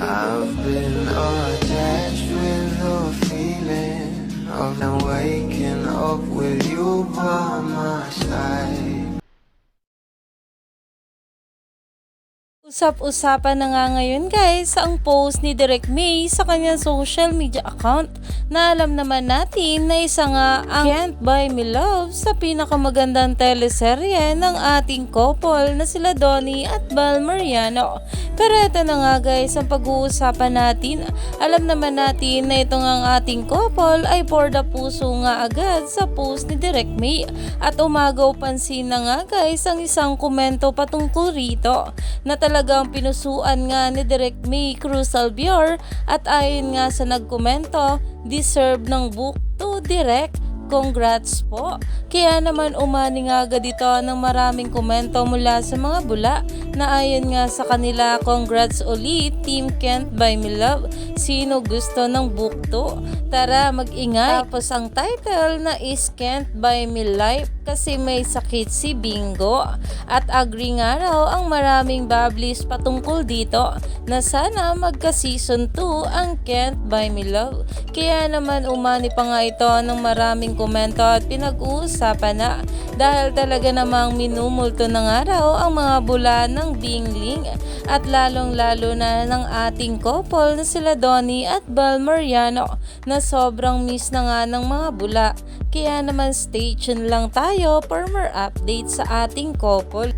I've been attached with the feeling of now waking up with you by my side. Usap-usapan na nga ngayon guys sa ang post ni Direk May sa kanyang social media account na alam naman natin na isa nga ang Can't Buy Me Love sa pinakamagandang teleserye ng ating couple na sila Donnie at Val Mariano. Pero ito na nga guys ang pag-uusapan natin. Alam naman natin na itong ang ating couple ay for the puso nga agad sa post ni Direk May at umagaw pansin na nga guys ang isang komento patungkol rito na talagang pinusuan nga ni Direk May Cruz Albior at ayon nga sa nagkomento, deserve ng book to Direk. Congrats po! Kaya naman umani nga agad ito ng maraming komento mula sa mga bula na ayon nga sa kanila, congrats ulit Team Kent by Me Love. Sino gusto ng book to? Tara mag-ingay. Tapos ang title na is Kent by Me Life kasi may sakit si Bingo. At agree nga raw ang maraming bablis patungkol dito na sana magka-season 2 ang Kent by Me Love. Kaya naman umani pa nga ito ng maraming komento at pinag-uusapan na dahil talaga namang minumulto na nga raw ang mga bula ng Bingling at lalong lalo na ng ating couple na sila Donnie at Bal Mariano na sobrang miss na nga ng mga bula. Kaya naman stay tuned lang tayo for more updates sa ating couple.